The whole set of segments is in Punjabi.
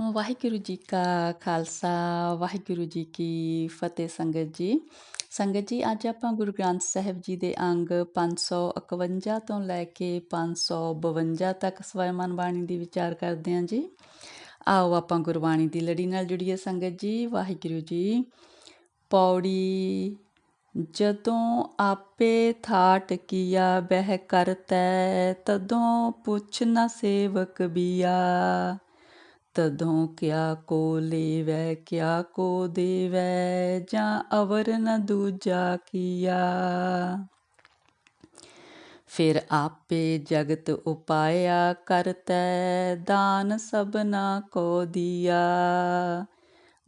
ਵਾਹਿਗੁਰੂ ਜੀ ਕਾ ਖਾਲਸਾ, ਵਾਹਿਗੁਰੂ ਜੀ ਕੀ ਫਤਿਹ ਸੰਗਤ ਜੀ। ਸੰਗਤ ਜੀ, ਅੱਜ ਆਪਾਂ ਗੁਰੂ ਗ੍ਰੰਥ ਸਾਹਿਬ ਜੀ ਦੇ ਅੰਗ 551 ਤੋਂ ਲੈ ਕੇ 552 ਤੱਕ ਸਵੈਮਨ ਬਾਣੀ ਦੀ ਵਿਚਾਰ ਕਰਦੇ ਹਾਂ ਜੀ। ਆਓ ਆਪਾਂ ਗੁਰਬਾਣੀ ਦੀ ਲੜੀ ਨਾਲ ਜੁੜੀਏ ਸੰਗਤ ਜੀ, ਵਾਹਿਗੁਰੂ ਜੀ। ਪੌੜੀ, ਜਦੋਂ ਆਪੇ ਥਾਟ ਕੀਆ, ਬਹਿ ਕਰਤੈ, ਤਦੋਂ ਪੁੱਛ ਨਾ ਸੇਵਕ ਬੀਆ। ਤਦੋਂ ਕਿਆ ਕੋ ਲੇਵੈ, ਕਿਆ ਕੋ ਦੇਵੈ, ਜਾਂ ਅਵਰ ਨ ਦੂਜਾ ਕੀਆ। ਫਿਰ ਆਪੇ ਜਗਤ ਉਪਾਇਆ ਕਰਤੈ, ਦਾਨ ਸਭਨਾ ਕੋ ਦਿਆ।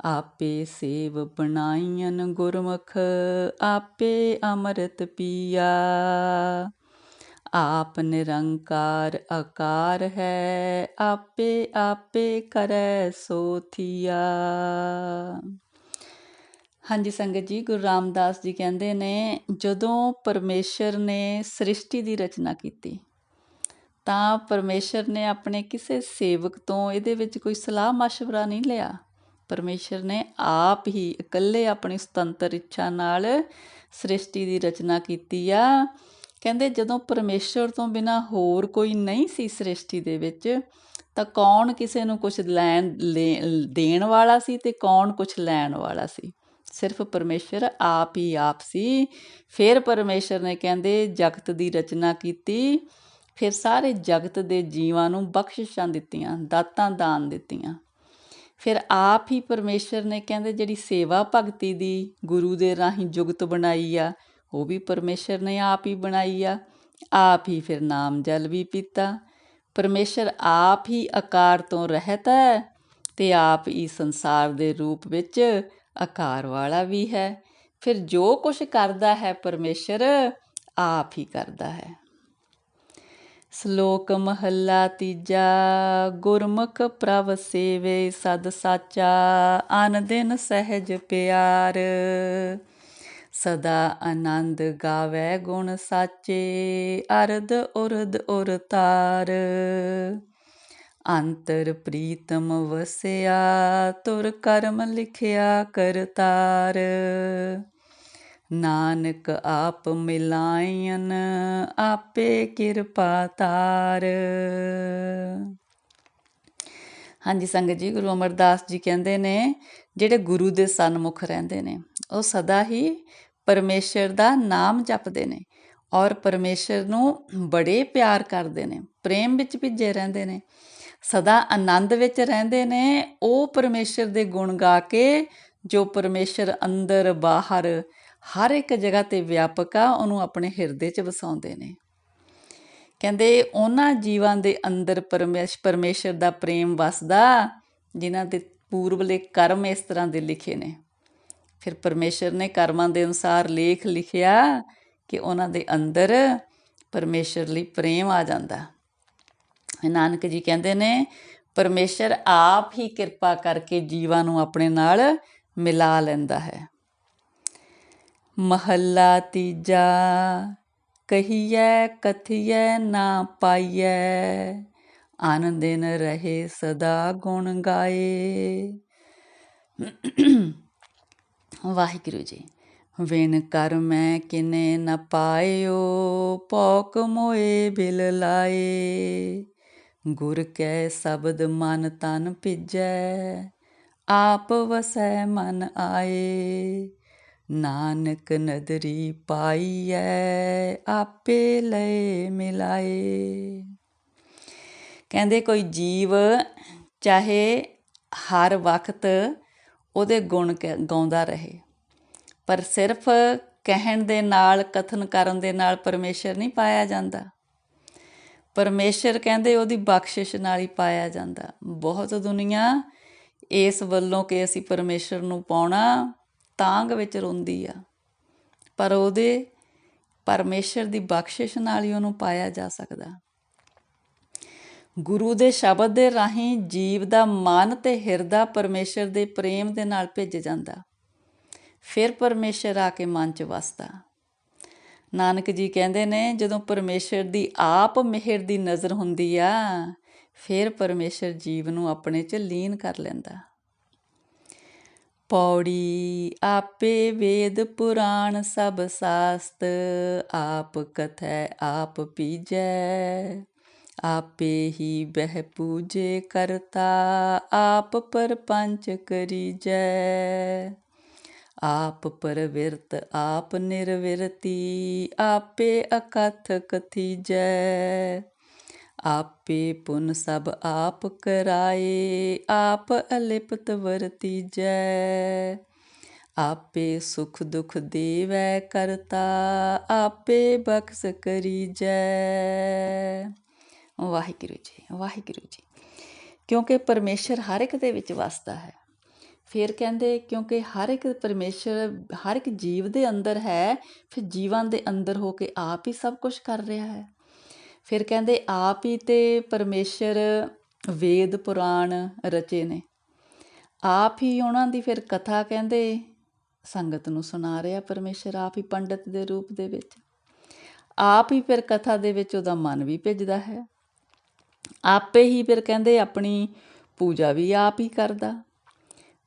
ਆਪੇ ਸੇਵ ਬਣਾਈਨ ਗੁਰਮੁਖ, ਆਪੇ ਅੰਮ੍ਰਿਤ ਪੀਆ। ਆਪ ਨਿਰੰਕਾਰ ਆਕਾਰ ਹੈ, ਆਪੇ ਆਪੇ ਕਰੈ ਸੋਥੀਆ ਹਾਂਜੀ, ਸੰਗਤ ਜੀ, ਗੁਰੂ ਰਾਮਦਾਸ ਜੀ ਕਹਿੰਦੇ ਨੇ, ਜਦੋਂ ਪਰਮੇਸ਼ਰ ਨੇ ਸ੍ਰਿਸ਼ਟੀ ਦੀ ਰਚਨਾ ਕੀਤੀ, ਤਾਂ ਪਰਮੇਸ਼ਰ ਨੇ ਆਪਣੇ ਕਿਸੇ ਸੇਵਕ ਤੋਂ ਇਹਦੇ ਵਿੱਚ ਕੋਈ ਸਲਾਹ مشਵਰਾ ਨਹੀਂ ਲਿਆ। ਪਰਮੇਸ਼ਰ ਨੇ ਆਪ ਹੀ ਇਕੱਲੇ ਆਪਣੀ ਸੁਤੰਤਰ ਇੱਛਾ ਨਾਲ ਸ੍ਰਿਸ਼ਟੀ ਦੀ ਰਚਨਾ ਕੀਤੀ ਆ। ਕਹਿੰਦੇ ਜਦੋਂ ਪਰਮੇਸ਼ਰ ਤੋਂ ਬਿਨਾ ਹੋਰ ਕੋਈ ਨਹੀਂ ਸੀ ਸ੍ਰਿਸ਼ਟੀ ਦੇ ਵਿੱਚ, ਤਾਂ ਕੌਣ ਕਿਸੇ ਨੂੰ ਕੁਝ ਲੈਣ ਦੇਣ ਵਾਲਾ ਸੀ ਤੇ ਕੌਣ ਕੁਝ ਲੈਣ ਵਾਲਾ ਸੀ? ਸਿਰਫ ਪਰਮੇਸ਼ਰ ਆਪ ਹੀ ਆਪ ਸੀ। ਫਿਰ ਪਰਮੇਸ਼ਰ ਨੇ ਕਹਿੰਦੇ, ਜਗਤ ਦੀ ਰਚਨਾ ਕੀਤੀ। ਫਿਰ ਸਾਰੇ ਜਗਤ ਦੇ ਜੀਵਾਂ ਨੂੰ ਬਖਸ਼ਿਸ਼ਾਂ ਦਿੱਤੀਆਂ, ਦਾਤਾਂ ਦਾਨ ਦਿੱਤੀਆਂ। ਫਿਰ ਆਪ ਹੀ ਪਰਮੇਸ਼ਰ ਨੇ ਕਹਿੰਦੇ, ਜਿਹੜੀ ਸੇਵਾ ਭਗਤੀ ਦੀ ਗੁਰੂ ਦੇ ਰਾਹੀਂ ਜੁਗਤ ਬਣਾਈ ਆ ਉਹ ਵੀ ਪਰਮੇਸ਼ਰ ਨੇ ਆਪ ਹੀ ਬਣਾਈ ਆ, ਆਪ ਹੀ ਫਿਰ ਨਾਮ ਜਲ ਵੀ ਪੀਤਾ। ਪਰਮੇਸ਼ਰ ਆਪ ਹੀ ਆਕਾਰ ਤੋਂ ਰਹਿਤ ਹੈ ਤੇ ਆਪ ਹੀ ਸੰਸਾਰ ਦੇ ਰੂਪ ਵਿੱਚ ਆਕਾਰ ਵਾਲਾ ਵੀ ਹੈ। ਫਿਰ ਜੋ ਕੁਝ ਕਰਦਾ ਹੈ ਪਰਮੇਸ਼ਰ, ਆਪ ਹੀ ਕਰਦਾ ਹੈ। ਸ਼ਲੋਕ ਮਹੱਲਾ ਤੀਜਾ, ਗੁਰਮੁਖ ਪ੍ਰਭ ਸੇਵੇ ਸਦ ਸਾਚਾ, ਅਨ ਦਿਨ ਸਹਿਜ ਪਿਆਰ। ਸਦਾ ਆਨੰਦ ਗਾਵੇ ਗੁਣ ਸਾਚੇ, ਅਰਧ ਉਰਧ ਉਰ ਅੰਤਰ ਪ੍ਰੀਤਮ ਵਸਿਆ, ਤੁਰ ਕਰਮ ਲਿਖਿਆ ਕਰਤਾਰ ਨਾਨਕ ਆਪ ਮਿਲਾਇਨ, ਆਪੇ ਕਿਰਪਾ ਤਾਰ। ਹਾਂਜੀ, ਸੰਗਤ ਜੀ, ਗੁਰੂ ਅਮਰਦਾਸ ਜੀ ਕਹਿੰਦੇ ਨੇ, ਜਿਹੜੇ ਗੁਰੂ ਦੇ ਸਨਮੁਖ ਰਹਿੰਦੇ ਨੇ, ਉਹ ਸਦਾ ਹੀ ਪਰਮੇਸ਼ਰ ਦਾ ਨਾਮ ਜਪਦੇ ਨੇ ਔਰ ਪਰਮੇਸ਼ਰ ਨੂੰ ਬੜੇ ਪਿਆਰ ਕਰਦੇ ਨੇ, ਪ੍ਰੇਮ ਵਿੱਚ ਭਿੱਜੇ ਰਹਿੰਦੇ ਨੇ, ਸਦਾ ਆਨੰਦ ਵਿੱਚ ਰਹਿੰਦੇ ਨੇ, ਉਹ ਪਰਮੇਸ਼ਰ ਦੇ ਗੁਣ ਗਾ ਕੇ ਜੋ ਪਰਮੇਸ਼ਰ ਅੰਦਰ, ਬਾਹਰ ਹਰ ਇੱਕ ਜਗ੍ਹਾ ਤੇ ਵਿਆਪਕ ਆ, ਉਹਨੂੰ ਆਪਣੇ ਹਿਰਦੇ 'ਚ ਵਸਾਉਂਦੇ ਨੇ। ਕਹਿੰਦੇ ਉਹਨਾਂ ਜੀਵਾਂ ਦੇ ਅੰਦਰ ਪਰਮੇਸ਼ਰ ਦਾ ਪ੍ਰੇਮ ਵਸਦਾ, ਜਿਨ੍ਹਾਂ ਦੇ ਪੂਰਬਲੇ ਕਰਮ ਇਸ ਤਰ੍ਹਾਂ ਦੇ ਲਿਖੇ ਨੇ। ਫਿਰ ਪਰਮੇਸ਼ਰ ਨੇ ਕਰਮਾਂ ਦੇ ਅਨੁਸਾਰ ਲੇਖ ਲਿਖਿਆ ਕਿ ਉਹਨਾਂ ਦੇ ਅੰਦਰ ਪਰਮੇਸ਼ਰ ਲਈ ਪ੍ਰੇਮ ਆ ਜਾਂਦਾ। ਨਾਨਕ ਜੀ ਕਹਿੰਦੇ ਨੇ, ਪਰਮੇਸ਼ਰ ਆਪ ਹੀ ਕਿਰਪਾ ਕਰਕੇ ਜੀਵਾਂ ਨੂੰ ਆਪਣੇ ਨਾਲ ਮਿਲਾ ਲੈਂਦਾ ਹੈ। ਮਹੱਲਾ ਤੀਜਾ, ਕਹੀਐ, ਕਥੀਐ ਨਾ ਪਾਈਐ ਆਨੰਦਿਨ ਰਹੇ ਸਦਾ ਗੁਣ ਗਾਏ। ਵਾਹਿਗੁਰੂ ਜੀ। ਵਿਨ ਕਰ ਮੈਂ ਕਿਨੇ ਨ ਪਾਇਓ ਪੋਕ ਮੋਏ ਬਿਲ ਲਾਏ। ਗੁਰ ਕੈ ਸ਼ਬਦ ਮਨ ਤਨ ਭਿਜੈ, ਆਪ ਵਸੈ ਮਨ ਆਏ। ਨਾਨਕ ਨਦਰੀ ਪਾਈਐ, ਆਪੇ ਲੈ ਮਿਲਾਏ। ਕਹਿੰਦੇ ਕੋਈ ਜੀਵ ਚਾਹੇ ਹਰ ਵਕਤ ਉਹਦੇ ਗੁਣ ਗਾਉਂਦਾ ਰਹੇ। ਪਰ ਸਿਰਫ ਕਹਿਣ ਦੇ ਨਾਲ, ਕਥਨ ਕਰਨ ਦੇ ਨਾਲ ਪਰਮੇਸ਼ਰ ਨਹੀਂ ਪਾਇਆ ਜਾਂਦਾ। ਪਰਮੇਸ਼ਰ ਕਹਿੰਦੇ ਉਹਦੀ ਬਖਸ਼ਿਸ਼ ਨਾਲ ਹੀ ਪਾਇਆ ਜਾਂਦਾ। ਬਹੁਤ ਦੁਨੀਆ ਇਸ ਵੱਲੋਂ ਕਿ ਅਸੀਂ ਪਰਮੇਸ਼ਰ ਨੂੰ ਪਾਉਣਾ ਤਾਂਗ ਵਿੱਚ ਰੋਂਦੀ ਆ। ਪਰ ਉਹਦੇ ਪਰਮੇਸ਼ਰ ਦੀ ਬਖਸ਼ਿਸ਼ ਨਾਲ ਹੀ ਉਹਨੂੰ ਪਾਇਆ ਜਾ ਸਕਦਾ। ਗੁਰੂ ਦੇ ਸ਼ਬਦ ਦੇ ਰਾਹੀਂ ਜੀਵ ਦਾ ਮਨ ਤੇ ਹਿਰਦਾ ਪਰਮੇਸ਼ਰ ਦੇ ਪ੍ਰੇਮ ਦੇ ਨਾਲ ਭਿੱਜ ਜਾਂਦਾ। ਫਿਰ ਪਰਮੇਸ਼ਰ ਆ ਕੇ ਮਨ 'ਚ ਵਸਦਾ। ਨਾਨਕ ਜੀ ਕਹਿੰਦੇ ਨੇ, ਜਦੋਂ ਪਰਮੇਸ਼ਰ ਦੀ ਆਪ ਮਿਹਰ ਦੀ ਨਜ਼ਰ ਹੁੰਦੀ ਆ, ਫਿਰ ਪਰਮੇਸ਼ਰ ਜੀਵ ਨੂੰ ਆਪਣੇ 'ਚ ਲੀਨ ਕਰ ਲੈਂਦਾ। ਪੌੜੀ ਆਪੇ ਵੇਦ ਪੁਰਾਣ ਸਭ ਸਾਸਤ, ਆਪ ਕਥੈ ਆਪ ਪੀਜੈ। ਆਪੇ ਹੀ ਬਹਿ ਪੂਜੇ ਕਰਤਾ ਆਪ ਪਰਪੰਚ ਕਰੀਜੈ ਆਪ ਪਰਵਿਰਤ ਆਪ ਨਿਰਵਿਰਤੀ ਆਪੇ ਅਕਥ ਕਥੀਜੈ ਆਪੇ ਪੁਨ ਸਭ ਆਪ ਕਰਾਏ ਆਪ ਅਲਿਪਤ ਵਰਤੀਜੈ ਆਪੇ ਸੁਖ ਦੁਖ ਦੇਵੈ ਕਰਤਾ ਆਪੇ ਬਖਸ਼ ਕਰੀਜੈ ਵਾਹਿਗੁਰੂ ਜੀ ਵਾਹਿਗੁਰੂ ਜੀ। ਕਿਉਂਕਿ ਪਰਮੇਸ਼ਰ ਹਰ ਇੱਕ ਦੇ ਵਿੱਚ ਵਸਦਾ ਹੈ। ਫਿਰ ਕਹਿੰਦੇ, ਕਿਉਂਕਿ ਹਰ ਇੱਕ ਪਰਮੇਸ਼ਰ, ਹਰ ਇੱਕ ਜੀਵ ਦੇ ਅੰਦਰ ਹੈ, ਫਿਰ ਜੀਵਾਂ ਦੇ ਅੰਦਰ ਹੋ ਕੇ ਆਪ ਹੀ ਸਭ ਕੁਝ ਕਰ ਰਿਹਾ ਹੈ। ਫਿਰ ਕਹਿੰਦੇ, ਆਪ ਹੀ ਤੇ ਪਰਮੇਸ਼ਰ ਵੇਦ, ਪੁਰਾਣ ਰਚੇ ਨੇ। ਆਪ ਹੀ ਉਹਨਾਂ ਦੀ ਫਿਰ ਕਥਾ ਕਹਿੰਦੇ, ਸੰਗਤ ਨੂੰ ਸੁਣਾ ਰਿਹਾ ਪਰਮੇਸ਼ਰ ਆਪ ਹੀ ਪੰਡਤ ਦੇ ਰੂਪ ਦੇ ਵਿੱਚ। ਆਪ ਹੀ ਫਿਰ ਕਥਾ ਦੇ ਵਿੱਚ ਉਹਦਾ ਮਨ ਵੀ ਭਿੱਜਦਾ ਹੈ। ਆਪੇ ਹੀ ਫਿਰ ਕਹਿੰਦੇ ਆਪਣੀ ਪੂਜਾ ਵੀ ਆਪ ਹੀ ਕਰਦਾ।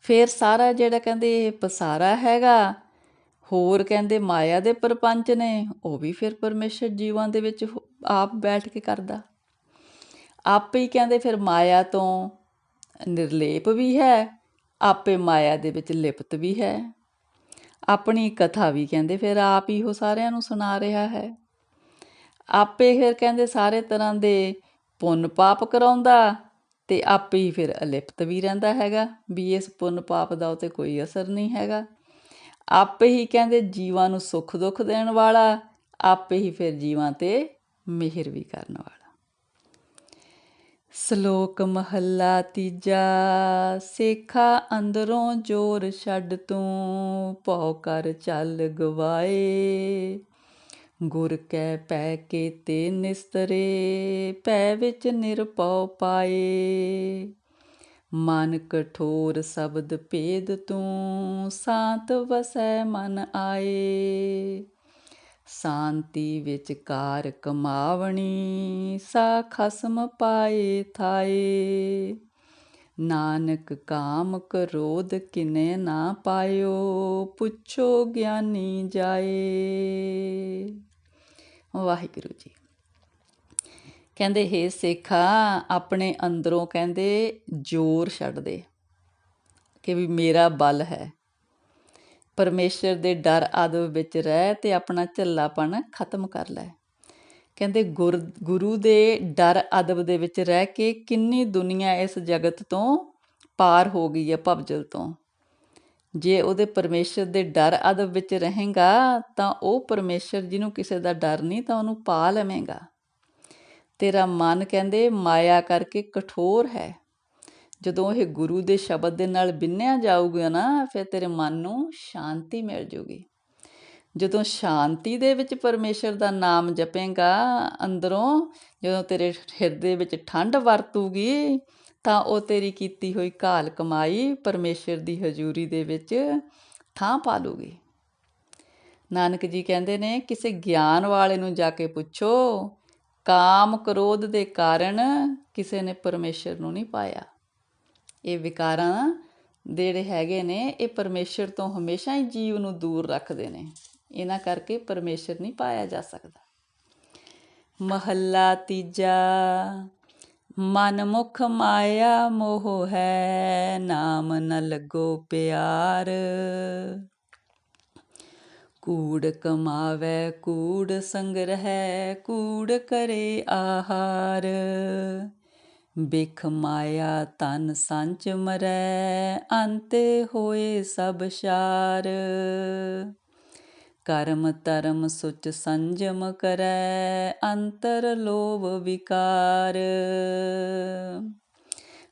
ਫਿਰ ਸਾਰਾ ਜਿਹੜਾ ਕਹਿੰਦੇ ਇਹ ਪਸਾਰਾ ਹੈਗਾ, ਹੋਰ ਕਹਿੰਦੇ ਮਾਇਆ ਦੇ ਪਰਪੰਚ ਨੇ, ਉਹ ਵੀ ਫਿਰ ਪਰਮੇਸ਼ਰ ਜੀਵਾਂ ਦੇ ਵਿੱਚ ਆਪ ਬੈਠ ਕੇ ਕਰਦਾ। ਆਪੇ ਹੀ ਕਹਿੰਦੇ ਫਿਰ ਮਾਇਆ ਤੋਂ ਨਿਰਲੇਪ ਵੀ ਹੈ, ਆਪੇ ਮਾਇਆ ਦੇ ਵਿੱਚ ਲਿਪਤ ਵੀ ਹੈ। ਆਪਣੀ ਕਥਾ ਵੀ ਕਹਿੰਦੇ ਫਿਰ ਆਪ ਹੀ ਉਹ ਸਾਰਿਆਂ ਨੂੰ ਸੁਣਾ ਰਿਹਾ ਹੈ। ਆਪੇ ਫਿਰ ਕਹਿੰਦੇ ਸਾਰੇ ਤਰ੍ਹਾਂ ਦੇ ਪੁੰਨ ਪਾਪ ਕਰਾਉਂਦਾ ਤੇ ਆਪੇ ਹੀ ਫਿਰ ਅਲਿਪਤ ਵੀ ਰਹਿੰਦਾ ਹੈਗਾ, ਵੀ ਇਸ ਪੁੰਨ ਪਾਪ ਦਾ ਉਤੇ ਕੋਈ ਅਸਰ ਨਹੀਂ ਹੈਗਾ। ਆਪੇ ਹੀ ਕਹਿੰਦੇ ਜੀਵਾਂ ਨੂੰ ਸੁੱਖ ਦੁੱਖ ਦੇਣ ਵਾਲਾ, ਆਪੇ ਹੀ ਫਿਰ ਜੀਵਾਂ ਤੇ ਮਿਹਰ ਵੀ ਕਰਨ ਵਾਲਾ। ਸ਼ਲੋਕ ਮਹੱਲਾ ਤੀਜਾ, ਸੇਖਾ ਅੰਦਰੋਂ ਜੋਰ ਛੱਡ ਤੂੰ ਭੌ ਕਰ ਚੱਲ ਗਵਾਏ। ਗੁਰ ਕੈ ਪੈ ਕੇ ਤੇ ਨਿਸਤਰੇ, ਪੈ ਵਿੱਚ ਨਿਰਭਉ ਪਾਏ। ਮਨ ਕਠੋਰ ਸ਼ਬਦ ਭੇਦ ਤੂੰ, ਸਾਤ ਵਸੈ ਮਨ ਆਏ। ਸ਼ਾਂਤੀ ਵਿੱਚ ਕਾਰ ਕਮਾਵਣੀ, ਸਾ ਖਸਮ ਪਾਏ ਥਾਏ। ਨਾਨਕ ਕਾਮ ਕਰੋਧ ਕਿਨੇ ਨਾ ਪਾਇਓ, ਪੁੱਛੋ ਗਿਆਨੀ ਜਾਏ। ਵਾਹਿਗੁਰੂ ਜੀ। ਕਹਿੰਦੇ, ਹੇ ਸੇਖਾ, ਆਪਣੇ ਅੰਦਰੋਂ ਕਹਿੰਦੇ, ਜ਼ੋਰ ਛੱਡ ਦੇ ਕਿ ਵੀ ਮੇਰਾ ਬਲ ਹੈ। ਪਰਮੇਸ਼ਰ ਦੇ ਡਰ ਆਦਬ ਵਿੱਚ ਰਹਿ ਤੇ ਆਪਣਾ ਝੱਲਾਪਣ ਖਤਮ ਕਰ ਲੈ। ਕਹਿੰਦੇ, ਗੁਰ, ਗੁਰੂ ਦੇ ਡਰ ਅਦਬ ਦੇ ਵਿੱਚ ਰਹਿ ਕੇ ਕਿੰਨੀ ਦੁਨੀਆ ਇਸ ਜਗਤ ਤੋਂ ਪਾਰ ਹੋ ਗਈ ਹੈ ਭਵਜਲ ਤੋਂ। ਜੇ ਉਹਦੇ ਪਰਮੇਸ਼ਰ ਦੇ ਡਰ ਅਦਬ ਵਿੱਚ ਰਹੇਗਾ, ਤਾਂ ਉਹ ਪਰਮੇਸ਼ਰ ਜਿਹਨੂੰ ਕਿਸੇ ਦਾ ਡਰ ਨਹੀਂ, ਤਾਂ ਉਹਨੂੰ ਪਾ ਲਵੇਂਗਾ। ਤੇਰਾ ਮਨ ਕਹਿੰਦੇ, ਮਾਇਆ ਕਰਕੇ ਕਠੋਰ ਹੈ। ਜਦੋਂ ਇਹ ਗੁਰੂ ਦੇ ਸ਼ਬਦ ਦੇ ਨਾਲ ਬਿੰਨਿਆ ਜਾਊਗਾ ਨਾ, ਫਿਰ ਤੇਰੇ ਮਨ ਨੂੰ ਸ਼ਾਂਤੀ ਮਿਲ ਜੂਗੀ। ਜਦੋਂ ਸ਼ਾਂਤੀ ਦੇ ਵਿੱਚ ਪਰਮੇਸ਼ਰ ਦਾ ਨਾਮ ਜਪੇਗਾ, ਅੰਦਰੋਂ ਜਦੋਂ ਤੇਰੇ ਹਿਰਦੇ ਵਿੱਚ ਠੰਡ ਵਰਤੂਗੀ ਤਾਂ ਉਹ ਤੇਰੀ ਕੀਤੀ ਹੋਈ ਘਾਲ ਕਮਾਈ ਪਰਮੇਸ਼ਰ ਦੀ ਹਜ਼ੂਰੀ ਦੇ ਵਿੱਚ ਥਾਂ ਪਾ ਲੂਗੀ। ਨਾਨਕ ਜੀ ਕਹਿੰਦੇ ਨੇ, ਕਿਸੇ ਗਿਆਨ ਵਾਲੇ ਨੂੰ ਜਾ ਕੇ ਪੁੱਛੋ, ਕਾਮ ਕ੍ਰੋਧ ਦੇ ਕਾਰਨ ਕਿਸੇ ਨੇ ਪਰਮੇਸ਼ਰ ਨੂੰ ਨਹੀਂ ਪਾਇਆ। ਇਹ ਵਿਕਾਰਾਂ ਜਿਹੜੇ ਹੈਗੇ ਨੇ, ਇਹ ਪਰਮੇਸ਼ਰ ਤੋਂ ਹਮੇਸ਼ਾ ਹੀ ਜੀਵ ਨੂੰ ਦੂਰ ਰੱਖਦੇ ਨੇ। ਇਹਨਾਂ ਕਰਕੇ ਪਰਮੇਸ਼ਰ ਨਹੀਂ ਪਾਇਆ ਜਾ ਸਕਦਾ। ਮਹੱਲਾ ਤੀਜਾ। ਮਨ ਮੁਖ ਮਾਇਆ ਮੋਹ ਹੈ, ਨਾਮ ਨ ਲੱਗੋ ਪਿਆਰ। ਕੂੜ ਕਮਾਵੇ, ਕੂੜ ਸੰਗ੍ਰਹਿ, ਕੂੜ ਕਰੇ ਆਹਾਰ। ਬਿਖ ਮਾਇਆ ਤਨ ਸੰਚ ਮਰੈ, ਅੰਤੇ ਹੋਏ ਸਭ ਸ਼ਾਰ। ਕਰਮ ਧਰਮ ਸੁਚ ਸੰਜਮ ਕਰੈ, ਅੰਤਰ ਲੋਭ ਵਿਕਾਰ।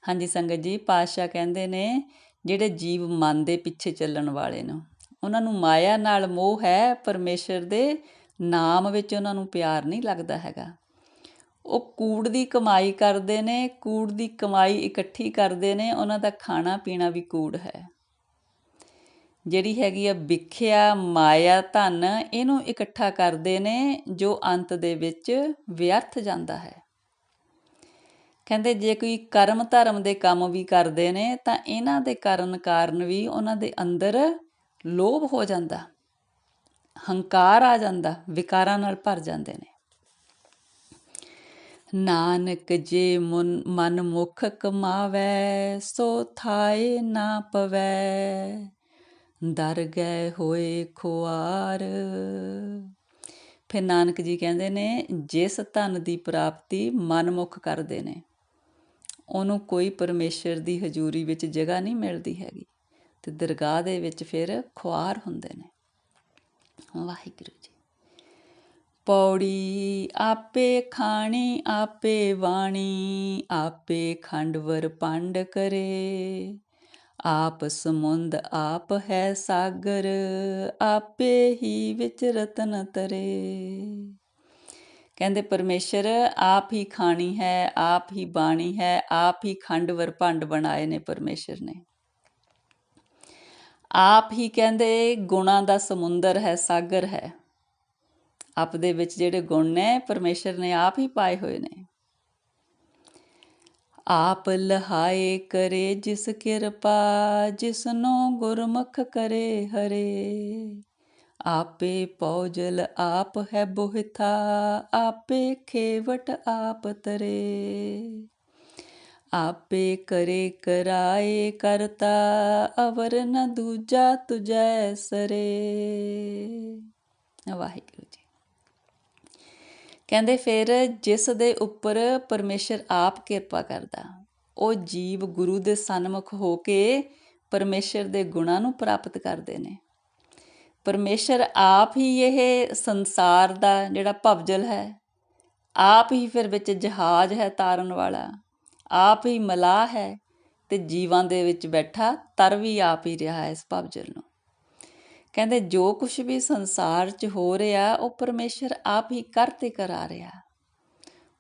ਹਾਂਜੀ ਸੰਗਤ ਜੀ ਪਾਸ਼ਾ ਕਹਿੰਦੇ ਨੇ, ਜਿਹੜੇ ਜੀਵ ਮਨ ਦੇ ਪਿੱਛੇ ਚੱਲਣ ਵਾਲੇ ਨੇ, ਉਹਨਾਂ ਨੂੰ ਮਾਇਆ ਨਾਲ ਮੋਹ ਹੈ, ਪਰਮੇਸ਼ਰ ਦੇ ਨਾਮ ਵਿੱਚ ਉਹਨਾਂ ਨੂੰ ਪਿਆਰ ਨਹੀਂ ਲੱਗਦਾ ਹੈਗਾ। ਉਹ ਕੂੜ ਦੀ ਕਮਾਈ ਕਰਦੇ ਨੇ, ਕੂੜ ਦੀ ਕਮਾਈ ਇਕੱਠੀ ਕਰਦੇ ਨੇ, ਉਹਨਾਂ ਦਾ ਖਾਣਾ ਪੀਣਾ ਵੀ ਕੂੜ ਹੈ। ਜਿਹੜੀ ਹੈਗੀ ਆ ਵਿਖਿਆ, ਮਾਇਆ, ਧਨ, ਇਹਨੂੰ ਇਕੱਠਾ ਕਰਦੇ ਨੇ, ਜੋ ਅੰਤ ਦੇ ਵਿੱਚ ਵਿਅਰਥ ਜਾਂਦਾ ਹੈ। ਕਹਿੰਦੇ ਜੇ ਕੋਈ ਕਰਮ ਧਰਮ ਦੇ ਕੰਮ ਵੀ ਕਰਦੇ ਨੇ, ਤਾਂ ਇਹਨਾਂ ਦੇ ਕਰਨ ਕਾਰਨ ਵੀ ਉਹਨਾਂ ਦੇ ਅੰਦਰ ਲੋਭ ਹੋ ਜਾਂਦਾ, ਹੰਕਾਰ ਆ ਜਾਂਦਾ, ਵਿਕਾਰਾਂ ਨਾਲ ਭਰ ਜਾਂਦੇ ਨੇ। ਨਾਨਕ ਜੇ ਮਨ ਮਨ ਮੁਖ ਕਮਾਵੈ, ਸੋ ਥਾਏ ਨਾ ਪਵੈ। ਦਰ ਗਏ ਹੋਏ ਖੁਆਰ। ਫਿਰ ਨਾਨਕ ਜੀ ਕਹਿੰਦੇ ਨੇ, ਜਿਸ ਧਨ ਦੀ ਪ੍ਰਾਪਤੀ ਮਨਮੁਖ ਕਰਦੇ ਨੇ, ਉਹਨੂੰ ਕੋਈ ਪਰਮੇਸ਼ਰ ਦੀ ਹਜ਼ੂਰੀ ਵਿੱਚ ਜਗ੍ਹਾ ਨਹੀਂ ਮਿਲਦੀ ਹੈਗੀ। ਤੇ ਦਰਗਾਹ ਦੇ ਵਿੱਚ ਫਿਰ ਖੁਆਰ ਹੁੰਦੇ ਨੇ। ਵਾਹਿਗੁਰੂ ਜੀ। ਪੌੜੀ ਆਪੇ ਖਾਣੀ, ਆਪੇ ਵਾਣੀ, ਆਪੇ ਖੰਡਵਰ ਪੰਡ ਕਰੇ। ਆਪ ਸਮੁੰਦ ਆਪ ਹੈ ਸਾਗਰ, ਆਪੇ ਹੀ ਵਿੱਚ ਰਤਨ ਤਰੇ। ਕਹਿੰਦੇ ਪਰਮੇਸ਼ਰ, ਆਪ ਹੀ ਖਾਣੀ ਹੈ, ਆਪ ਹੀ ਬਾਣੀ ਹੈ, ਆਪ ਹੀ ਖੰਡਵਰ ਭੰਡ ਬਣਾਏ ਨੇ ਪਰਮੇਸ਼ਰ ਨੇ। ਆਪ ਹੀ ਕਹਿੰਦੇ ਗੁਣਾਂ ਦਾ ਸਮੁੰਦਰ ਹੈ, ਸਾਗਰ ਹੈ। ਆਪ ਦੇ ਵਿੱਚ ਜਿਹੜੇ ਗੁਣ ਨੇ, ਪਰਮੇਸ਼ਰ ਨੇ ਆਪ ਹੀ ਪਾਏ ਹੋਏ ਨੇ। ਆਪ ਲਹਾਏ ਕਰੇ ਜਿਸ ਕਿਰਪਾ, ਜਿਸਨੋ ਗੁਰਮੁਖ ਕਰੇ ਹਰੇ। ਆਪੇ ਪੌਜਲ ਆਪ ਹੈ ਬੋਹਿਥਾ, ਆਪੇ ਖੇਵਟ ਆਪ ਤਰੇ। ਆਪੇ ਕਰੇ ਕਰਾਏ ਕਰਤਾ, ਅਵਰ ਨ ਦੂਜਾ ਤੁਜੈ ਸਰੇ। ਵਾਹਿਗੁਰੂ ਜੀ ਕਹਿੰਦੇ ਫਿਰ ਜਿਸ ਦੇ ਉੱਪਰ ਪਰਮੇਸ਼ਰ ਆਪ ਕਿਰਪਾ ਕਰਦਾ, ਉਹ ਜੀਵ ਗੁਰੂ ਦੇ ਸਨਮੁਖ ਹੋ ਕੇ ਪਰਮੇਸ਼ਰ ਦੇ ਗੁਣਾਂ ਨੂੰ ਪ੍ਰਾਪਤ ਕਰਦੇ ਨੇ। ਪਰਮੇਸ਼ਰ ਆਪ ਹੀ ਇਹ ਸੰਸਾਰ ਦਾ ਜਿਹੜਾ ਭਵਜਲ ਹੈ, ਆਪ ਹੀ ਫਿਰ ਵਿੱਚ ਜਹਾਜ਼ ਹੈ ਤਾਰਨ ਵਾਲਾ, ਆਪ ਹੀ ਮਲਾਹ ਹੈ ਤੇ ਜੀਵਾਂ ਦੇ ਵਿੱਚ ਬੈਠਾ ਤਰ ਵੀ ਆਪ ਹੀ ਰਿਹਾ ਹੈ ਇਸ ਭਵਜਲ ਨੂੰ। ਕਹਿੰਦੇ ਜੋ ਕੁਝ ਵੀ ਸੰਸਾਰ 'ਚ ਹੋ ਰਿਹਾ, ਉਹ ਪਰਮੇਸ਼ਰ ਆਪ ਹੀ ਕਰ ਤੇ ਕਰਾ ਰਿਹਾ।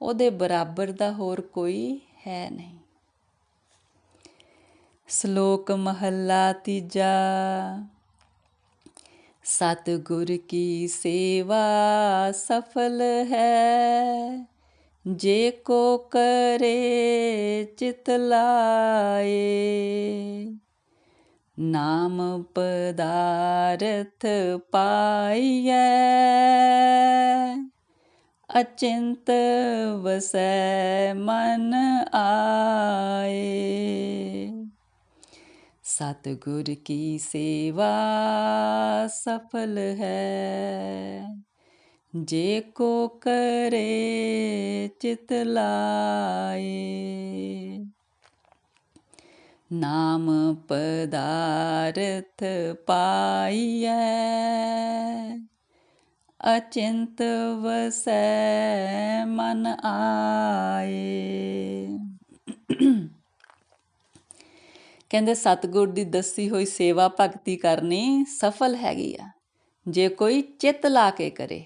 ਉਹਦੇ ਬਰਾਬਰ ਦਾ ਹੋਰ ਕੋਈ ਹੈ ਨਹੀਂ। ਸ਼ਲੋਕ ਮਹੱਲਾ ਤੀਜਾ। ਸਤਿਗੁਰ ਕੀ ਸੇਵਾ ਸਫਲ ਹੈ? ਜੇ ਕੋ ਕਰੇ, ਚਿਤ ਲਾਏ। ਨਾਮ ਪਦਾਰਥ ਪਾਈਐ। ਅਚਿੰਤ ਵਸੈ ਮਨ ਆਏ। ਸਤਿਗੁਰ ਕੀ ਸੇਵਾ ਸਫਲ ਹੈ। ਜੇ ਕੋ ਕਰੇ ਚਿਤ ਲਾਏ। ਨਾਮ ਪਦਾਰਥ ਪਾਈਐ। ਅਚਿੰਤ ਵਸੈ ਮਨ ਆਏ। ਕਹਿੰਦੇ, ਸਤਗੁਰ ਦੀ ਦੱਸੀ ਹੋਈ ਸੇਵਾ ਭਗਤੀ ਕਰਨੀ ਸਫਲ ਹੈਗੀ ਆ। ਜੇ ਕੋਈ ਚਿੱਤ ਲਾ ਕੇ ਕਰੇ,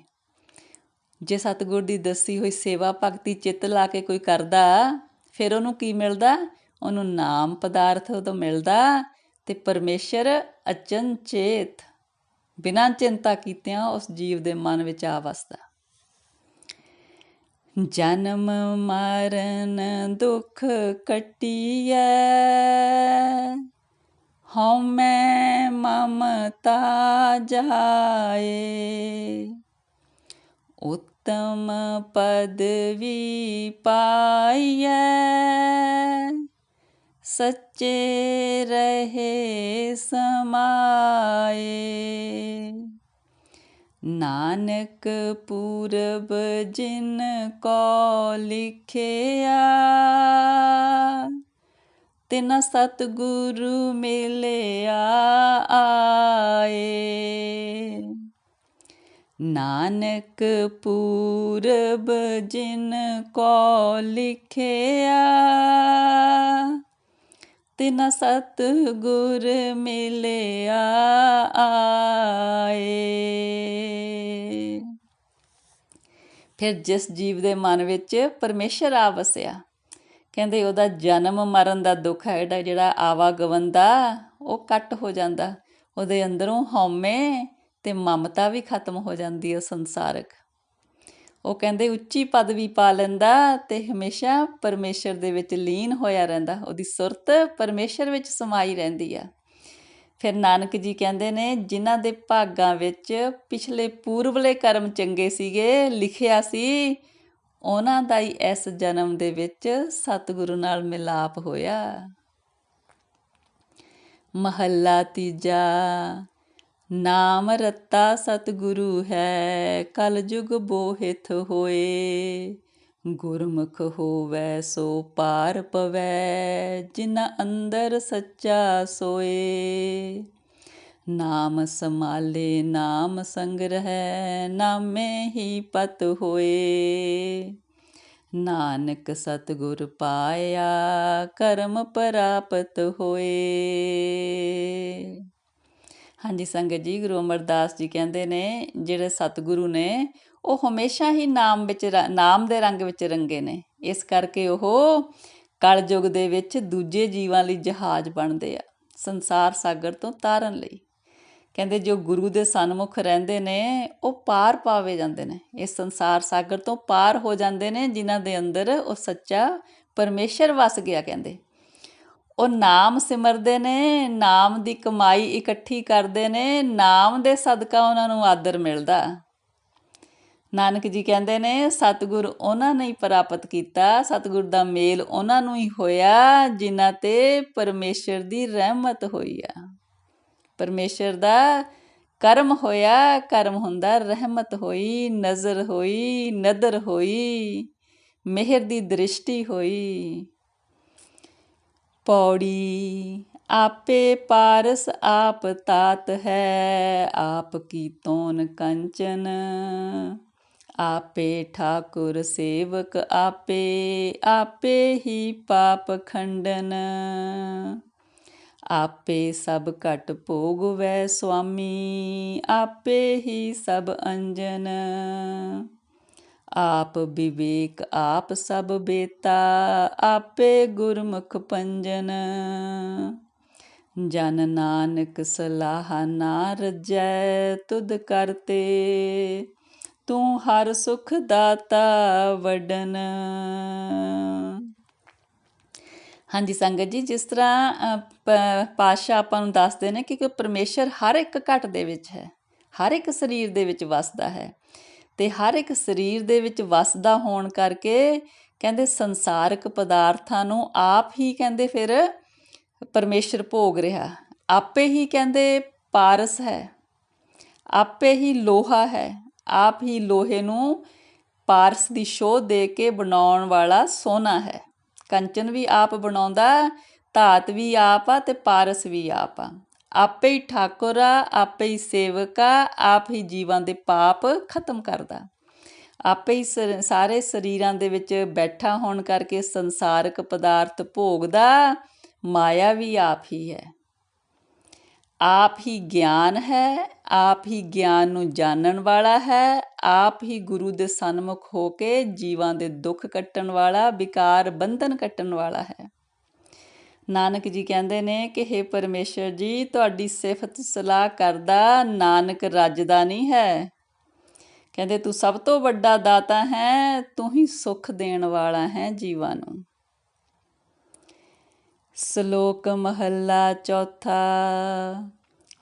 ਜੇ ਸਤਗੁਰ ਦੀ ਦੱਸੀ ਹੋਈ ਸੇਵਾ ਭਗਤੀ ਚਿੱਤ ਲਾ ਕੇ ਕੋਈ ਕਰਦਾ, ਫਿਰ ਉਹਨੂੰ ਕੀ ਮਿਲਦਾ? ਉਹਨੂੰ ਨਾਮ ਪਦਾਰਥ ਤੋਂ ਮਿਲਦਾ ਤੇ ਪਰਮੇਸ਼ਰ ਅਚਨਚੇਤ ਬਿਨਾਂ ਚਿੰਤਾ ਕੀਤਿਆਂ ਉਸ ਜੀਵ ਦੇ ਮਨ ਵਿੱਚ ਆ ਵਸਦਾ। ਜਨਮ ਮਰਨ ਦੁਖ ਕਟਿਐ ਹਉਮੈ ਮਮਤਾ ਜਾਏ। ਉਤਮ ਪਦਵੀ ਪਾਈਐ ਸੱਚੇ ਰਹੇ ਸਮਾਏ। ਨਾਨਕ ਪੂਰਬ ਜਿਨ ਕੋ ਲਿਖਿਆ, ਤਿਨ ਸਤਿਗੁਰੂ ਮਿਲਿਆ ਆਏ। ਨਾਨਕ ਪੂਰਬ ਜਿਨ ਕੋ ਲਿਖਿਆ ਤਿਨ ਸਤ ਗੁਰ ਮਿਲਿਆ ਆਏ। ਫਿਰ ਜਿਸ ਜੀਵ ਦੇ ਮਨ ਵਿੱਚ ਪਰਮੇਸ਼ਰ ਆ ਵਸਿਆ, ਕਹਿੰਦੇ ਉਹਦਾ ਜਨਮ ਮਰਨ ਦਾ ਦੁੱਖ ਹੈ, ਜਿਹੜਾ ਜਿਹੜਾ ਆਵਾਗਮਨ ਦਾ, ਉਹ ਕੱਟ ਹੋ ਜਾਂਦਾ। ਉਹਦੇ ਅੰਦਰੋਂ ਹਉਮੈ ਤੇ ਮਮਤਾ ਵੀ ਖਤਮ ਹੋ ਜਾਂਦੀ ਹੈ ਸੰਸਾਰਕ। ਉਹ ਕਹਿੰਦੇ ਉੱਚੀ ਪਦਵੀ ਪਾ ਲੈਂਦਾ ਤੇ ਹਮੇਸ਼ਾ ਪਰਮੇਸ਼ਰ ਦੇ ਵਿੱਚ ਲੀਨ ਹੋਇਆ ਰਹਿੰਦਾ, ਉਹਦੀ ਸੁਰਤ ਪਰਮੇਸ਼ਰ ਵਿੱਚ ਸਮਾਈ ਰਹਿੰਦੀ ਆ। ਫਿਰ ਨਾਨਕ ਜੀ ਕਹਿੰਦੇ ਨੇ, ਜਿਨ੍ਹਾਂ ਦੇ ਭਾਗਾਂ ਵਿੱਚ ਪਿਛਲੇ ਪੂਰਵਲੇ ਕਰਮ ਚੰਗੇ ਸੀਗੇ, ਲਿਖਿਆ ਸੀ, ਉਹਨਾਂ ਦਾ ਹੀ ਇਸ ਜਨਮ ਦੇ ਵਿੱਚ ਸਤਿਗੁਰੂ ਨਾਲ ਮਿਲਾਪ ਹੋਇਆ। ਮਹੱਲਾ ਤੀਜਾ ਨਾਮ ਰਤਾ ਸਤਿਗੁਰੂ ਹੈ, ਕਲ ਯੁਗ ਬੋਹਿਤ ਹੋਏ। ਗੁਰਮੁਖ ਹੋਵੈ, ਸੋ ਪਾਰ ਪਵੈ, ਜਿਨ ਅੰਦਰ ਸੱਚਾ ਸੋਏ। ਨਾਮ ਸਮਾਲੇ ਨਾਮ ਸੰਗ੍ਰਹਿ, ਨਾਮੇ ਹੀ ਪਤ ਹੋਏ। ਨਾਨਕ ਸਤਿਗੁਰ ਪਾਇਆ, ਕਰਮ ਪ੍ਰਾਪਤ ਹੋਏ। ਹਾਂਜੀ, ਸੰਗਤ ਜੀ, ਗੁਰੂ ਅਮਰਦਾਸ ਜੀ ਕਹਿੰਦੇ ਨੇ, ਜਿਹੜੇ ਸਤਿਗੁਰੂ ਨੇ, ਉਹ ਹਮੇਸ਼ਾ ਹੀ ਨਾਮ ਵਿੱਚ ਨਾਮ ਦੇ ਰੰਗ ਵਿੱਚ ਰੰਗੇ ਨੇ। ਇਸ ਕਰਕੇ ਉਹ ਕਲਯੁਗ ਦੇ ਵਿੱਚ ਦੂਜੇ ਜੀਵਾਂ ਲਈ ਜਹਾਜ਼ ਬਣਦੇ ਆ, ਸੰਸਾਰ ਸਾਗਰ ਤੋਂ ਤਾਰਨ ਲਈ। ਕਹਿੰਦੇ ਜੋ ਗੁਰੂ ਦੇ ਸਨਮੁਖ ਰਹਿੰਦੇ ਨੇ, ਉਹ ਪਾਰ ਪਾਵੇ ਜਾਂਦੇ ਨੇ। ਇਸ ਸੰਸਾਰ ਸਾਗਰ ਤੋਂ ਪਾਰ ਹੋ ਜਾਂਦੇ ਨੇ, ਜਿਨ੍ਹਾਂ ਦੇ ਅੰਦਰ ਉਹ ਸੱਚਾ ਪਰਮੇਸ਼ਰ ਵਸ ਗਿਆ, ਕਹਿੰਦੇ। ਉਹ ਨਾਮ ਸਿਮਰਦੇ ਨੇ, ਨਾਮ ਦੀ ਕਮਾਈ ਇਕੱਠੀ ਕਰਦੇ ਨੇ, ਨਾਮ ਦੇ ਸਦਕਾ ਉਹਨਾਂ ਨੂੰ ਆਦਰ ਮਿਲਦਾ। ਨਾਨਕ ਜੀ ਕਹਿੰਦੇ ਨੇ, ਸਤਿਗੁਰ ਉਹਨਾਂ ਨੇ ਹੀ ਪ੍ਰਾਪਤ ਕੀਤਾ, ਸਤਿਗੁਰ ਦਾ ਮੇਲ ਉਹਨਾਂ ਨੂੰ ਹੀ ਹੋਇਆ, ਜਿਨ੍ਹਾਂ ਤੇ ਪਰਮੇਸ਼ਰ ਦੀ ਰਹਿਮਤ ਹੋਈ ਆ। ਪਰਮੇਸ਼ਰ ਦਾ ਕਰਮ ਹੋਇਆ, ਕਰਮ ਹੁੰਦਾ ਰਹਿਮਤ ਹੋਈ, ਨਜ਼ਰ ਹੋਈ, ਨਦਰ ਹੋਈ, ਮਿਹਰ ਦੀ ਦ੍ਰਿਸ਼ਟੀ ਹੋਈ। ਪੌੜੀ, ਆਪੇ ਪਾਰਸ ਆਪ ਤਾਤ ਹੈ, ਆਪ ਕੀ ਤੋਨ ਕੰਚਨ? ਆਪੇ ਠਾਕੁਰ ਸੇਵਕ ਆਪੇ ਆਪੇ ਹੀ ਪਾਪ ਖੰਡਨ। ਆਪੇ ਸਭ ਘਟ ਭੋਗਵੈ ਸੁਆਮੀ, ਆਪੇ ਹੀ ਸਭ ਅੰਜਨ। ਆਪ ਵਿਵੇਕ ਆਪ ਸਭ ਬੇਤਾ, ਆਪੇ ਗੁਰਮੁਖ ਪੰਜਨ। ਜਨ ਨਾਨਕ ਸਲਾਹ ਨਾ ਰਜੈ, ਤੁਧ ਕਰਤੇ ਤੂੰ। ਹਰ ਸੁਖ ਦਾਤਾ ਵਡਨ। ਹਾਂਜੀ ਸੰਗਤ ਜੀ, ਜਿਸ ਤਰ੍ਹਾਂ ਪਾਸ਼ਾ ਆਪਾਂ ਨੂੰ ਦੱਸਦੇ ਨੇ ਕਿ ਪਰਮੇਸ਼ਰ ਹਰ ਇੱਕ ਘਟ ਦੇ ਵਿੱਚ ਹੈ, ਹਰ ਇੱਕ ਸਰੀਰ ਦੇ ਵਿੱਚ ਵਸਦਾ ਹੈ। ਅਤੇ ਹਰ ਇੱਕ ਸਰੀਰ ਦੇ ਵਿੱਚ ਵਸਦਾ ਹੋਣ ਕਰਕੇ ਕਹਿੰਦੇ ਸੰਸਾਰਕ ਪਦਾਰਥਾਂ ਨੂੰ ਆਪ ਹੀ ਕਹਿੰਦੇ ਫਿਰ ਪਰਮੇਸ਼ਰ ਭੋਗ ਰਿਹਾ। ਆਪੇ ਹੀ ਕਹਿੰਦੇ ਪਾਰਸ ਹੈ। ਆਪੇ ਹੀ ਲੋਹਾ ਹੈ। ਆਪ ਹੀ ਲੋਹੇ ਨੂੰ ਪਾਰਸ ਦੀ ਸ਼ੋਅ ਦੇ ਕੇ ਬਣਾਉਣ ਵਾਲਾ ਸੋਨਾ ਹੈ। ਕੰਚਨ ਵੀ ਆਪ ਬਣਾਉਂਦਾ, ਧਾਤ ਵੀ ਆਪ ਆ ਤੇ ਪਾਰਸ ਵੀ ਆਪ ਆ। ਆਪੇ ਹੀ ਠਾਕੁਰ ਆ, ਆਪੇ ਹੀ ਸੇਵਕ ਆ, ਆਪ ਹੀ ਜੀਵਾਂ ਦੇ ਪਾਪ ਖਤਮ ਕਰਦਾ। ਆਪੇ ਹੀ ਸਾਰੇ ਸਰੀਰਾਂ ਦੇ ਵਿੱਚ ਬੈਠਾ ਹੋਣ ਕਰਕੇ ਸੰਸਾਰਕ ਪਦਾਰਥ ਭੋਗਦਾ, ਮਾਇਆ ਵੀ ਆਪ ਹੀ ਹੈ। ਆਪ ਹੀ ਗਿਆਨ ਹੈ, ਆਪ ਹੀ ਗਿਆਨ ਨੂੰ ਜਾਣਨ ਵਾਲਾ ਹੈ, ਆਪ ਹੀ ਗੁਰੂ ਦੇ ਸਨਮੁਖ ਹੋ ਕੇ ਜੀਵਾਂ ਦੇ ਦੁੱਖ ਕੱਟਣ ਵਾਲਾ, ਵਿਕਾਰ ਬੰਧਨ ਕੱਟਣ ਵਾਲਾ ਹੈ। ਨਾਨਕ ਜੀ ਕਹਿੰਦੇ ਨੇ ਕਿ हे ਪਰਮੇਸ਼ਰ ਜੀ, ਤੁਹਾਡੀ ਸਿਫਤ ਸਲਾਹ ਕਰਦਾ ਨਾਨਕ ਰੱਜਦਾ ਨਹੀਂ ਹੈ। ਕਹਿੰਦੇ, ਤੂੰ ਸਭ ਤੋਂ ਵੱਡਾ ਦਾਤਾ ਹੈ, ਤੂੰ ਹੀ ਸੁਖ ਦੇਣ ਵਾਲਾ ਹੈ ਜੀਵਾਂ ਨੂੰ। ਸ਼ਲੋਕ ਮਹੱਲਾ ਚੌਥਾ,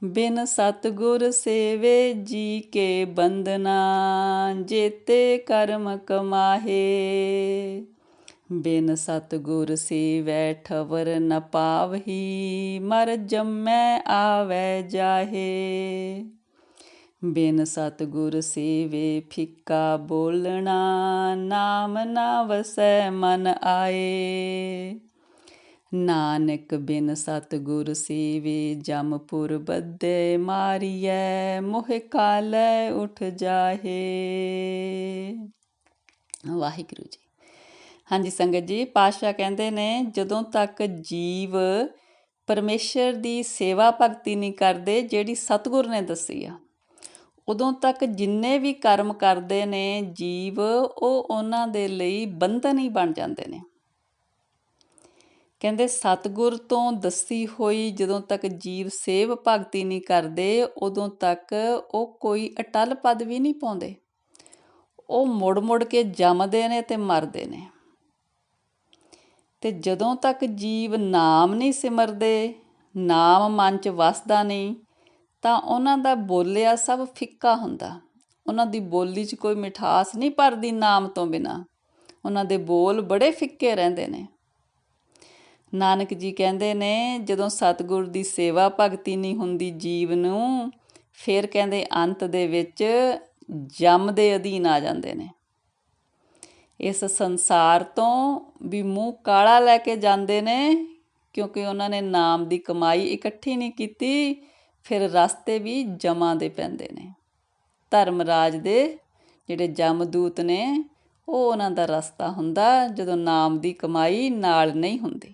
ਬਿਨ ਸਤਗੁਰ ਸੇਵੇ ਜੀ ਕੇ ਬੰਦਨਾ ਜੇਤੇ ਕਰਮ ਕਮਾਹੇ। ਬਿਨ ਸਤਗੁਰ ਸੇਵੈ ਠਵਰ ਨ ਪਾਵਹੀ, ਮਰ ਜੰਮੈ ਆਵੈ ਜਾਹੇ। ਬਿਨ ਸਤਗੁਰ ਸੇਵੇ ਫਿੱਕਾ ਬੋਲਣਾ, ਨਾਮ ਨਾ ਵਸੈ ਮਨ ਆਏ। ਨਾਨਕ ਬਿਨ ਸਤਗੁਰ ਸੇਵੇ ਜਮਪੁਰ ਬੱਦੇ ਮਾਰੀਐ ਮੋਹ ਕਾਲੈ ਉਠ ਜਾਹੇ। ਵਾਹਿਗੁਰੂ ਜੀ। ਹਾਂਜੀ ਸੰਗਤ ਜੀ ਪਾਸ਼ਾ ਕਹਿੰਦੇ ਨੇ, ਜਦੋਂ ਤੱਕ ਜੀਵ ਪਰਮੇਸ਼ਰ ਦੀ ਸੇਵਾ ਭਗਤੀ ਨਹੀਂ ਕਰਦੇ, ਜਿਹੜੀ ਸਤਗੁਰ ਨੇ ਦੱਸੀ ਆ, ਉਦੋਂ ਤੱਕ ਜਿੰਨੇ ਵੀ ਕਰਮ ਕਰਦੇ ਨੇ ਜੀਵ, ਉਹ ਉਹਨਾਂ ਦੇ ਲਈ ਬੰਧਨ ਹੀ ਬਣ ਜਾਂਦੇ ਨੇ। ਕਹਿੰਦੇ ਸਤਗੁਰ ਤੋਂ ਦੱਸੀ ਹੋਈ ਜਦੋਂ ਤੱਕ ਜੀਵ ਸੇਵ ਭਗਤੀ ਨਹੀਂ ਕਰਦੇ, ਉਦੋਂ ਤੱਕ ਉਹ ਕੋਈ ਅਟਲ ਪਦ ਵੀ ਨਹੀਂ ਪਾਉਂਦੇ। ਉਹ ਮੁੜ ਮੁੜ ਕੇ ਜੰਮਦੇ ਨੇ ਤੇ ਮਰਦੇ ਨੇ। ਅਤੇ ਜਦੋਂ ਤੱਕ ਜੀਵ ਨਾਮ ਨਹੀਂ ਸਿਮਰਦੇ, ਨਾਮ ਮਨ ਚ ਵਸਦਾ ਨਹੀਂ, ਤਾਂ ਉਹਨਾਂ ਦਾ ਬੋਲਿਆ ਸਭ ਫਿੱਕਾ ਹੁੰਦਾ। ਉਹਨਾਂ ਦੀ ਬੋਲੀ 'ਚ ਕੋਈ ਮਿਠਾਸ ਨਹੀਂ ਭਰਦੀ ਨਾਮ ਤੋਂ ਬਿਨਾ। ਉਹਨਾਂ ਦੇ ਬੋਲ ਬੜੇ ਫਿੱਕੇ ਰਹਿੰਦੇ ਨੇ। ਨਾਨਕ ਜੀ ਕਹਿੰਦੇ ਨੇ, ਜਦੋਂ ਸਤਿਗੁਰ ਦੀ ਸੇਵਾ ਭਗਤੀ ਨਹੀਂ ਹੁੰਦੀ ਜੀਵ ਨੂੰ, ਫਿਰ ਕਹਿੰਦੇ ਅੰਤ ਦੇ ਵਿੱਚ ਜਮ ਦੇ ਅਧੀਨ ਆ ਜਾਂਦੇ ਨੇ। ਇਸ ਸੰਸਾਰ ਤੋਂ ਵੀ ਮੂੰਹ ਕਾਲਾ ਲੈ ਕੇ ਜਾਂਦੇ ਨੇ, ਕਿਉਂਕਿ ਉਹਨਾਂ ਨੇ ਨਾਮ ਦੀ ਕਮਾਈ ਇਕੱਠੀ ਨਹੀਂ ਕੀਤੀ, ਫਿਰ ਰਸਤੇ ਵੀ ਜਮਾਂ ਦੇ ਪੈਂਦੇ ਨੇ। ਧਰਮਰਾਜ ਦੇ ਜਿਹੜੇ ਜਮਦੂਤ ਨੇ, ਉਹ ਉਹਨਾਂ ਦਾ ਰਸਤਾ ਹੁੰਦਾ ਜਦੋਂ ਨਾਮ ਦੀ ਕਮਾਈ ਨਾਲ ਨਹੀਂ ਹੁੰਦੀ।